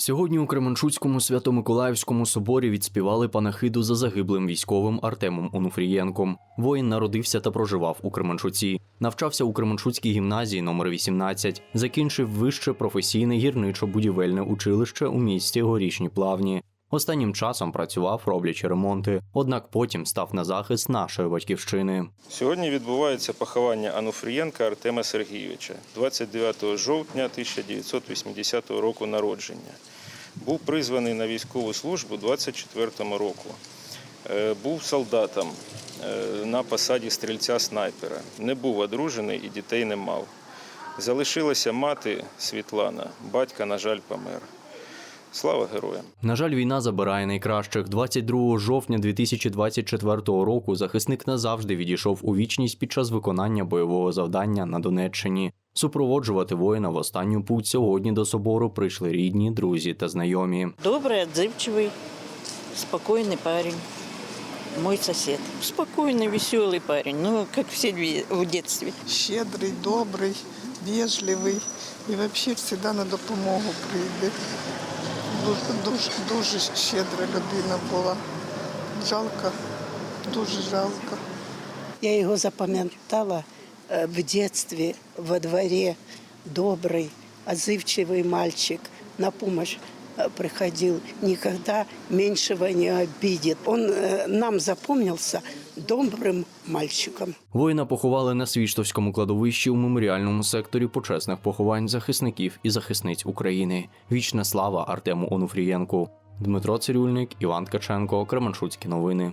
Сьогодні у Кременчуцькому свято-миколаївському соборі відспівали панахиду за загиблим військовим Артемом Онуфрієнком. Воїн народився та проживав у Кременчуці. Навчався у Кременчуцькій гімназії номер 18 Закінчив вище професійне гірничо-будівельне училище у місті Горішні Плавні. Останнім часом працював, роблячи ремонти, однак потім став на захист нашої батьківщини. Сьогодні відбувається поховання Ануфрієнка Артема Сергійовича 29 жовтня 1980 року народження. Був призваний на військову службу 24 року. Е, Був солдатом е, на посаді стрільця-снайпера. Не був одружений і дітей не мав. Залишилася мати Світлана, батька, на жаль, помер. Слава героям! На жаль, війна забирає найкращих. 22 жовтня 2024 року захисник назавжди відійшов у вічність під час виконання бойового завдання на Донеччині. Супроводжувати воїна в останню путь сьогодні до собору прийшли рідні, друзі та знайомі. Добрый, отзывчивый, спокойный парень. Мой сосед. Спокойный, веселый парень. Ну, как все две- в детстве. щедрий, добрий, вежливий і взагалі завжди на допомогу прийде. Дуже, дуже, дуже щедра людина була. Жалко, дуже жалко. Я його запам'ятала е, в дитинстві, во дворі, добрий, отзывчивый мальчик, на помощь э, приходил, никогда меньшего не обидит. Он э, нам запомнился добрым мальчиком. Воїна поховали на Свіштовському кладовищі у меморіальному секторі почесних поховань захисників і захисниць України. Вічна слава Артему Онуфрієнку. Дмитро Цирюльник, Іван Ткаченко, Кременчуцькі новини.